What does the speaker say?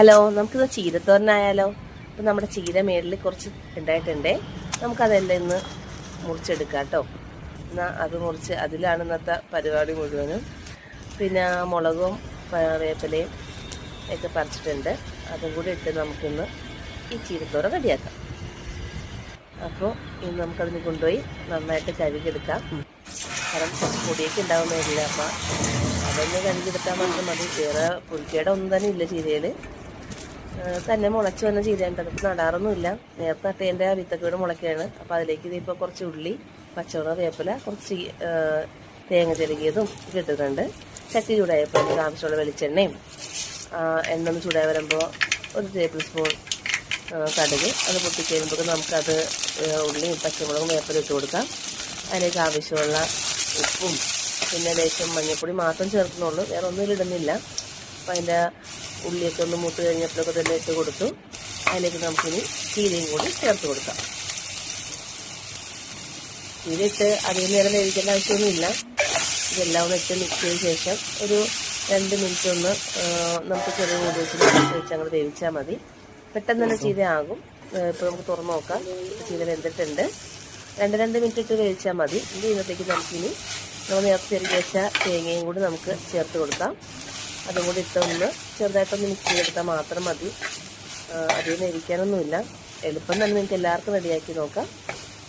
Hello നമുക്കിത് ചീരത്തോരനായാലോ? അപ്പം നമ്മുടെ ചീര മേളിൽ കുറച്ച് ഉണ്ടായിട്ടുണ്ടേ നമുക്കതെല്ലാം ഇന്ന് മുറിച്ചെടുക്കാം കേട്ടോ. എന്നാൽ അത് മുറിച്ച് അതിലാണ് ഇന്നത്തെ പരിപാടി മുഴുവനും. പിന്നെ മുളകും വേപ്പലയും ഒക്കെ പറിച്ചിട്ടുണ്ട്. അതും കൂടി ഇട്ട് നമുക്കിന്ന് ഈ ചീരത്തോര റെഡിയാക്കാം. അപ്പോൾ ഇന്ന് നമുക്കതിന് കൊണ്ടുപോയി നന്നായിട്ട് കഴുകിയെടുക്കാം. കാരണം കുറച്ച് പൊടിയൊക്കെ ഉണ്ടാവുന്നതല്ലേ അപ്പം അതൊന്ന് കഴുകിയെടുത്താൽ മാത്രം മതി. വേറെ പുളിക്കേടൊന്നും തന്നെ ഇല്ല ചീരയിൽ തന്നെ മുളച്ചു തന്നെ ചെയ്തേണ്ടത് നടാറൊന്നുമില്ല. നേരത്തെ നട്ടതിന്റെ ആ വിത്തൊക്കെ മുളയ്ക്കുകയാണ് അപ്പോൾ അതിലേക്ക് ഇതിപ്പോൾ കുറച്ച് ഉള്ളി പച്ചമുളക് വേപ്പില കുറച്ച് തേങ്ങ ചെരുകിയതും കിട്ടുന്നുണ്ട് ചട്ടി ചൂടായപ്പോൾ അതിന് ആവശ്യമുള്ള വെളിച്ചെണ്ണയും എണ്ണ ഒന്ന് ചൂടായി വരുമ്പോൾ ഒരു ടേബിൾ സ്പൂൺ കടുക്. അത് പൊട്ടിക്കഴിയുമ്പോൾ നമുക്കത് ആ, ഉള്ളിയും പച്ചമുളകും വേപ്പിലും ഇട്ട് കൊടുക്കാം. അതിലേക്ക് ആവശ്യമുള്ള ഉപ്പും പിന്നെ ലേശം മഞ്ഞൾപ്പൊടി മാത്രം ചേർക്കുന്നുള്ളൂ. വേറെ ഒന്നും ഇടുന്നില്ല അപ്പം അതിന്റെ ഉള്ളിയൊക്കെ ഒന്ന് മൂത്ത് കഴിഞ്ഞപ്പോഴൊക്കെ തന്നെ ഇട്ട് കൊടുത്തു. അതിലേക്ക് നമുക്കിനി ചീരയും കൂടി ചേർത്ത് കൊടുക്കാം. ഇട്ട് അധികം നേരം വേവിക്കേണ്ട ആവശ്യമൊന്നുമില്ല. ഇതെല്ലാം ഒന്ന് ഇട്ട് മിക്സ് ചെയ്ത ശേഷം ഒരു രണ്ട് മിനിറ്റ് ഒന്ന് നമുക്ക് ചെറിയ ഉപയോഗിച്ച് വെച്ച് അങ്ങോട്ട് വേവിച്ചാൽ മതി. പെട്ടെന്ന് തന്നെ ചീരയാകും ഇപ്പോൾ നമുക്ക് തുറന്ന് നോക്കാം. ചീര വെന്തിട്ടുണ്ട്. രണ്ട് രണ്ട് മിനിറ്റ് ഇട്ട് വേവിച്ചാൽ മതി. ഇത് ഇന്നത്തേക്ക് നമുക്കിനി നമ്മൾ നേരത്തെ ചെറിയ വെച്ച തേങ്ങയും കൂടി നമുക്ക് ചേർത്ത് കൊടുക്കാം. അതും കൂടി ഇട്ടൊന്ന് ചെറുതായിട്ടൊന്ന് മിക്സ് ചെയ്തെടുത്താൽ മാത്രം മതി. അധികം വേവിക്കാനൊന്നുമില്ല. എളുപ്പം തന്നെ നിങ്ങൾക്ക് എല്ലാവർക്കും റെഡിയാക്കി നോക്കാം.